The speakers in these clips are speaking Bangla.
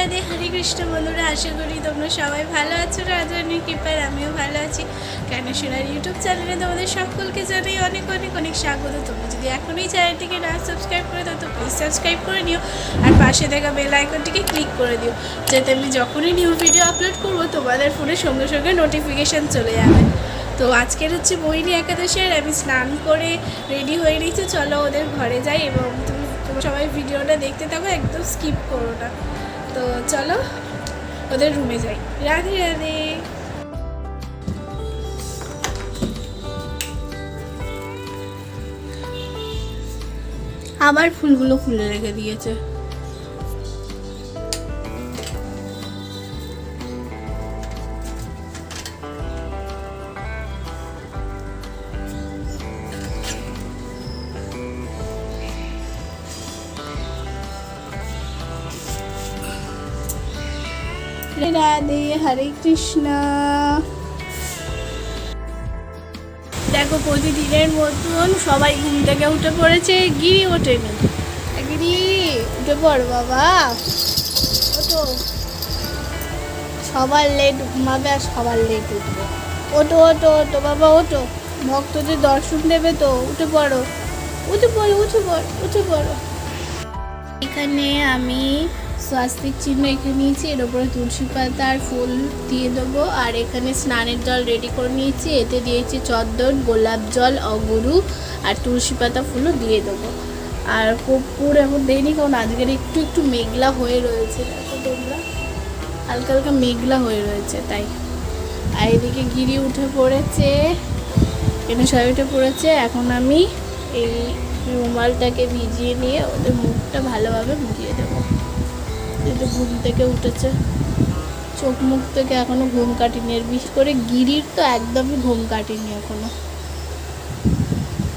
রাধে, হরে কৃষ্ণ বন্ধুরা, আশা করি তোমরা সবাই ভালো আছো। রাধারানীর কৃপার আমিও ভালো আছি। কেন সোনার ইউটিউব চ্যানেলে তোমাদের সকলকে জানাই অনেক অনেক অনেক স্বাগত। তোমরা যদি এখনই চ্যানেলটিকে না সাবস্ক্রাইব করে দাও, তো প্লিজ সাবস্ক্রাইব করে নিও। আর পাশে থাকা বেল আইকনটিকে ক্লিক করে দিও, যাতে আমি যখনই নিউ ভিডিও আপলোড করব, তোমাদের ফোনে সঙ্গে সঙ্গে নোটিফিকেশান চলে যাবে। তো আজকের হচ্ছে বইনি একাদশী, আর আমি স্নান করে রেডি হয়ে নিয়েছি চলো ওদের ঘরে যাই এবং তুমি সবাই ভিডিওটা দেখতে থাকো, একদম স্কিপ করো না। তো চলো ওদের রুমে যাই। রাধে রাধে। আবার ফুলগুলো খুলে রেখে দিয়েছে। রাধে হরে কৃষ্ণ। দেখো প্রতিদিনের মতন সবাই ঘুম থেকে উঠে পড়েছে গিরি ওঠেনি গিরি উঠে পড় বাবা। ওঠো। সবার লেট ঘুমাবে আর সবার লেট উঠবে। ওটো ওটো ওটো বাবা ওটো ভক্তদের দর্শন দেবে তো উঠে পড়ো। উঠে পড়ো উঠে পড়ো উঠে পড়ো। এখানে আমি স্বাস্তিক চিহ্ন এঁকে নিয়েছি। এর উপরে তুলসী পাতা আর ফুল দিয়ে দেবো। আর এখানে স্নানের জল রেডি করে নিয়েছি। এতে দিয়েছি চন্দন, গোলাপ জল অগুরু আর তুলসী পাতা ফুলও দিয়ে দেবো। আর কর্পূর এখন দেয়নি কারণ আজকের একটু একটু মেঘলা হয়ে রয়েছে। তোমরা, হালকা হালকা মেঘলা হয়ে রয়েছে, তাই। আর এদিকে গিরি উঠে পড়েছে। এখানে সবাই উঠে পড়েছে। এখন আমি এই রুমালটাকে ভিজিয়ে নিয়ে ওদের মুখটা ভালোভাবে মুখিয়ে দেবো। যে ঘুম থেকে উঠেছে। চোখ মুখ থেকে এখনও ঘুম কাটিনি। আর বিশেষ করে গিরির তো একদমই ঘুম কাটিনি এখনও।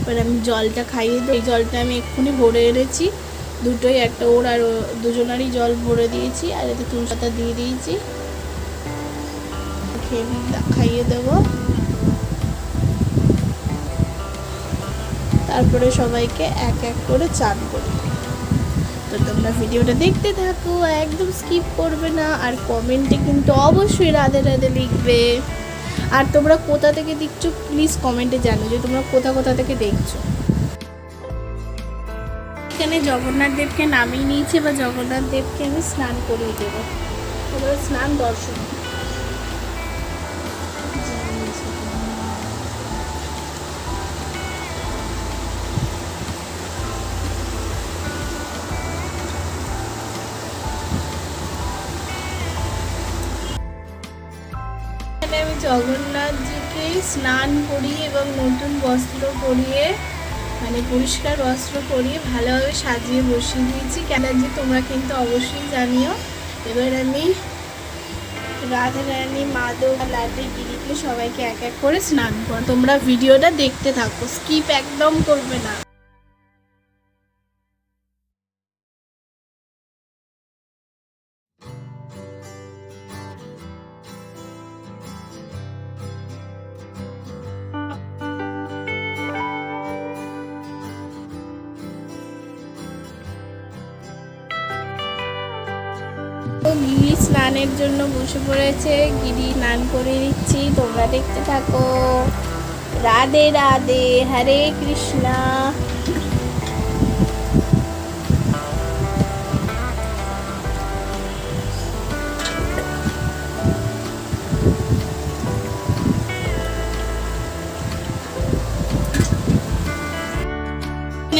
এবার আমি জলটা খাইয়ে দিই। জলটা আমি এক্ষুনি ভরে এনেছি। দুটোই একটা ওর আর দুজনারই জল ভরে দিয়েছি। আর এতে তুলসী পাতা দিয়ে দিয়েছি। খেয়ে খাইয়ে দেবো। তারপরে সবাইকে এক এক করে চান করে। তো তোমরা ভিডিওটা দেখতে থাকো, একদম স্কিপ করবে না। আর কমেন্টে কিন্তু অবশ্যই রাধে রাধে লিখবে। আর তোমরা কোথা থেকে দেখছ প্লিজ কমেন্টে জানো যে তোমরা কোথা কোথা থেকে দেখছ। এখানে জগন্নাথ দেবকে নামিয়ে নিয়েছে বা জগন্নাথ দেবকে আমি স্নান করিয়ে দেবো। তোমরা স্নান দর্শন জগন্নাথজিকে স্নান করিয়ে এবং নতুন বস্ত্র পরিয়ে মানে পরিষ্কার বস্ত্র পরিয়ে ভালোভাবে সাজিয়ে বসিয়ে দিয়েছি। যে তোমরা কিন্তু অবশ্যই জানিও। এবার আমি রাধা রানী, মাধব লাড্ডু গিরিকে সবাইকে এক এক করে স্নান কর তোমরা ভিডিওটা দেখতে থাকো, স্কিপ একদম করবে না। স্নানের জন্য বসে পড়েছে। গিরি স্নান করে দিচ্ছি তোমরা দেখতে থাকো। রাধে রাধে, হরে কৃষ্ণা।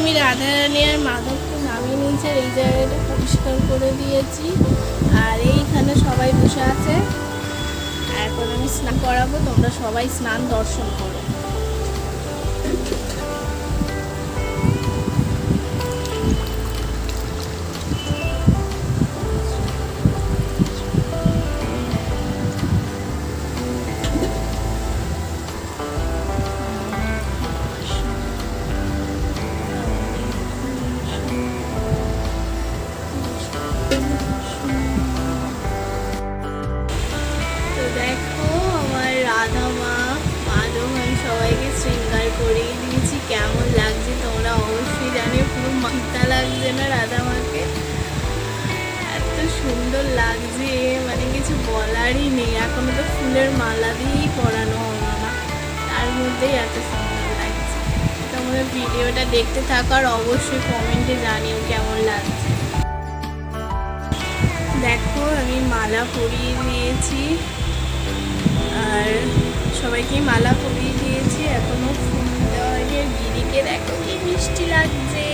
আমি রাধারানী আর মাধবকে নামিয়ে নিয়েছি এই জায়গাটা পরিষ্কার করে দিয়েছি। বসে আছে। এখন আমি স্নান করাবো তোমরা সবাই স্নান দর্শন করো। তো ফুলের মালা দিয়েই পরানো হলো না তার মধ্যেই এত সুন্দর লাগছে। তোমরা ভিডিওটা দেখতে থাকো আর অবশ্যই কমেন্টে জানিও কেমন লাগছে। দেখো, আমি মালা পরিয়ে দিয়েছি। আর সবাইকে মালা পরিয়ে দিয়েছি। এখনও ফুল দেওয়া গিরিকে দেখো কি মিষ্টি লাগছে।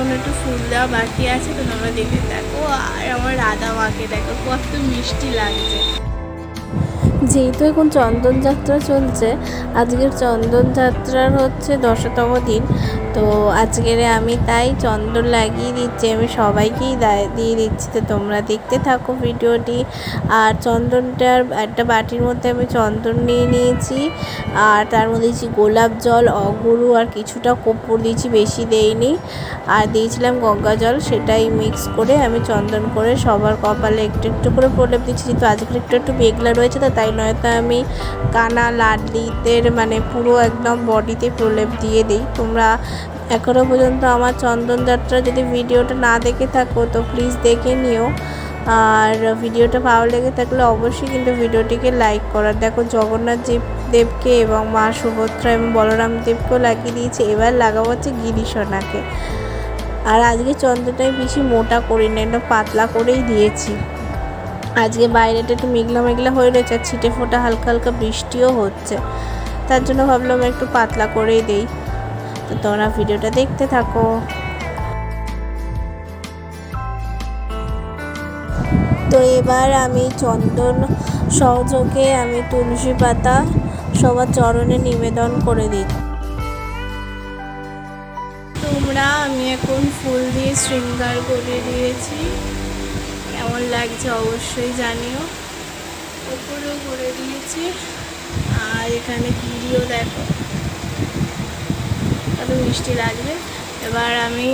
এখন একটু ফুল দেওয়া বাকি আছে, তো তোমরা দেখে দেখো আর আমার রাধা মাকে দেখো, কত মিষ্টি লাগছে। যেহেতু এখন চন্দনযাত্রা চলছে, আজকের চন্দনযাত্রার হচ্ছে দশতম দিন। তো আজকের আমি তাই চন্দন লাগিয়ে দিচ্ছি, আমি সবাইকেই দিয়ে দিচ্ছি। তো তোমরা দেখতে থাকো ভিডিওটি। আর চন্দনটার একটা বাটির মধ্যে আমি চন্দন নিয়ে নিয়েছি। আর তার মধ্যে দিয়েছি গোলাপ জল অগুরু আর কিছুটা কর্পূর দিয়েছি, বেশি দেইনি। আর দিয়েছিলাম গঙ্গা জল, সেটাই মিক্স করে আমি চন্দন করে সবার কপালে একটু একটু করে প্রলেপ দিচ্ছি। যেহেতু আজকের একটু একটু মেঘলা রয়েছে, তো তাই নয়তো আমি কানা লাডলিদের মানে পুরো একদম বডিতে প্রলেপ দিয়ে দিই। তোমরা এখনও পর্যন্ত আমার চন্দন যাত্রা যদি ভিডিওটা না দেখে থাকো, তো প্লিজ দেখে নিও। আর ভিডিওটা ভালো লেগে থাকলে অবশ্যই কিন্তু ভিডিওটিকে লাইক করার দেখো জগন্নাথ দেব দেবকে এবং মা সুভদ্রা এবং বলরাম দেবকেও লাগিয়ে দিয়েছে। এবার লাগাবো হচ্ছে গিরিশোনাকে। আর আজকে চন্দ্রটা আমি বেশি মোটা করি না একটু পাতলা করেই দিয়েছি। আজকে বাইরেটা একটু মেঘলা মেঘলা হয়ে রয়েছে, আর ছিটে ফোটা হালকা হালকা বৃষ্টিও হচ্ছে। তার জন্য ভাবলাম একটু পাতলা করেই দেই। তো তোমরা ভিডিওটা দেখতে থাকো। তো এবার আমি চন্দন সহযোগে আমি তুলসী পাতা সবার চরণে নিবেদন করে দিই। তোমরা, আমি এখন ফুল দিয়ে শৃঙ্গার করে দিয়েছি। কেমন লাগছে অবশ্যই জানিও। উপরেও করে দিয়েছি। আর এখানে গিরিও দেখো। কত মিষ্টি লাগবে। এবার আমি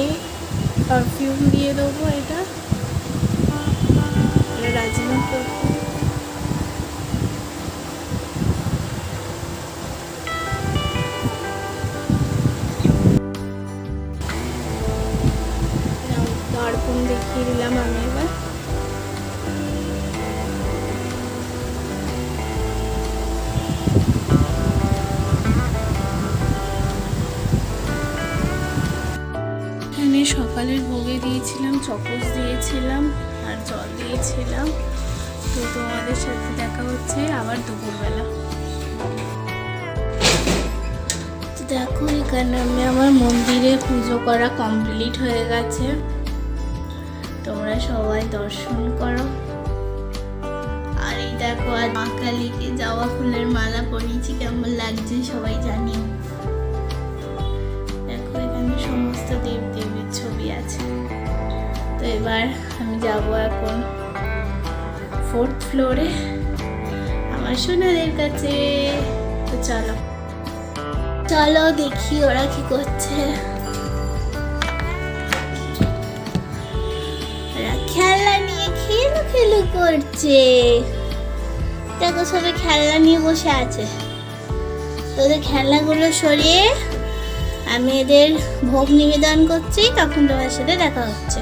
পারফিউম দিয়ে দেবো এটা এটা। সকালের ভোগে দিয়েছিলাম চপস দিয়েছিলাম আর জল দিয়েছিলাম। তো তোমাদের সাথে দেখা হচ্ছে আবার দুপুরবেলা। তো দেখো, এখানে আমি আমার মন্দিরে পুজো করা কমপ্লিট হয়ে গেছে। তোমরা সবাই দর্শন করো। আর এই দেখো, আর মা কালীকে জবা ফুলের মালা পরিয়েছি, কেমন লাগছে সবাই জানিও। আছে। তো এবার আমি যাব এখন ফোর্থ ফ্লোরে আমার সোনাদের কাছে। তো চলো। চলো দেখি ওরা কি করছে। ওরা খেলনা নিয়ে খেলু খেলু করছে। দেখো সবাই খেলনা নিয়ে বসে আছে। তো ওদের খেলনাগুলো সরিয়ে আমি এদের ভোগ নিবেদন করছি, তখন তোমার সাথে দেখা হচ্ছে।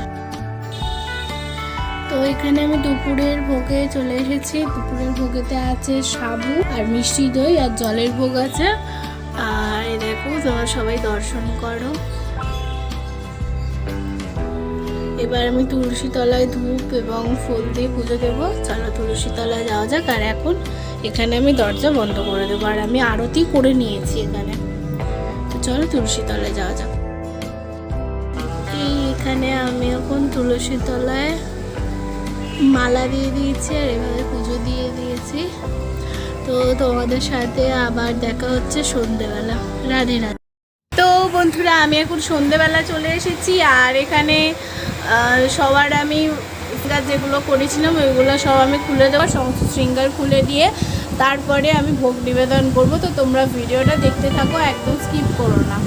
তো এখানে আমি দুপুরের ভোগে চলে এসেছি। দুপুরের ভোগেতে আছে সাবু আর মিষ্টি দই আর জলের ভোগ আছে। আর দেখো, তোমরা সবাই দর্শন করো। এবার আমি তুলসী তলায় ধূপ এবং ফুল দিয়ে পুজো দেবো। চলো তুলসী তলায় যাওয়া যাক। আর এখন এখানে আমি দরজা বন্ধ করে দেবো। আর আমি আরতি করে নিয়েছি এখানে। চলো তুলসী তলায় যাওয়া যাক। এই এখানে আমি এখন তুলসী তলায় মালা দিয়ে দিয়েছি আর এভাবে পুজো দিয়ে দিয়েছি। তো তোমাদের সাথে আবার দেখা হচ্ছে সন্ধেবেলা। রাধে রাধে। তো বন্ধুরা, আমি এখন সন্ধেবেলা চলে এসেছি আর এখানে সবার আমি যেগুলো করেছিলাম, ওইগুলো সব আমি খুলে দেবো, সমস্ত শৃঙ্গার খুলে দিয়ে তারপরে আমি ভোগ নিবেদন করব। তো তোমরা ভিডিওটা দেখতে থাকো একদম স্কিপ করো না।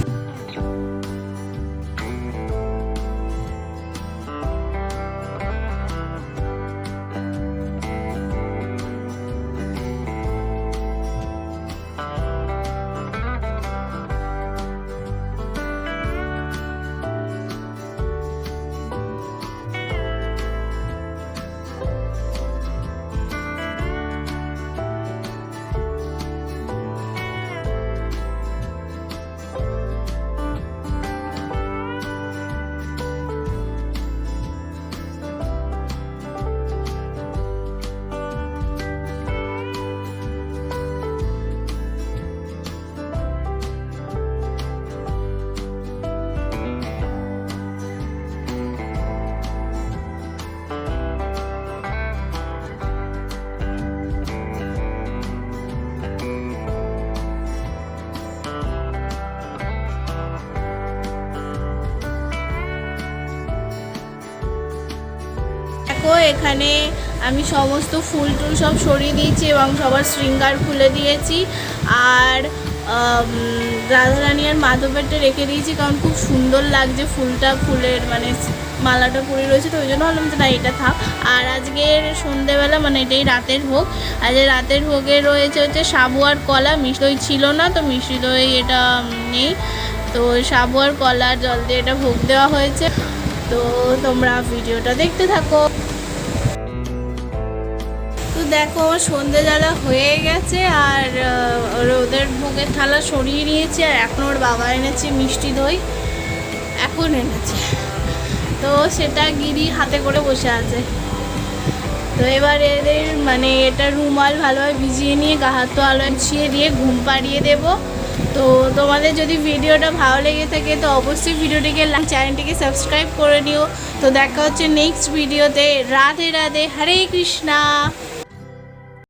দেখো, এখানে আমি সমস্ত ফুল টুল সব সরিয়ে দিয়েছি এবং সবার শৃঙ্গার খুলে দিয়েছি। আর রাধারানী আর মাধবেরটা রেখে দিয়েছি কারণ খুব সুন্দর লাগছে ফুলটা, ফুলের মানে মালাটা পরে রয়েছে, তো ওই জন্য ভাবলাম যে না, এটা থাক। আর আজকের সন্ধেবেলা মানে এটাই রাতের ভোগ। আজকে রাতের ভোগে রয়েছে হচ্ছে সাবু আর কলা, মিষ্টি ছিল না, তো মিষ্টি দই এটা নেই। তো সাবু আর কলার জল দিয়ে এটা ভোগ দেওয়া হয়েছে। তো তোমরা ভিডিওটা দেখতে থাকো। দেখো আমার সন্ধে হয়ে গেছে আর ওদের ভোগের থালা সরিয়ে নিয়েছি আর এখন ওর বাবা এনেছে মিষ্টি দই। এখন এনেছে। তো সেটা গিরি হাতে করে বসে আছে। তো এবার এদের মানে এটা রুমাল ভালোভাবে ভিজিয়ে নিয়ে গা হাত তো আলো ছিয়ে দিয়ে ঘুম পাড়িয়ে দেব। তো তোমাদের যদি ভিডিওটা ভালো লেগে থাকে, তো অবশ্যই ভিডিওটিকে চ্যানেলটিকে সাবস্ক্রাইব করে নিও। তো দেখা হচ্ছে নেক্সট ভিডিওতে রাধে রাধে, হরে কৃষ্ণা।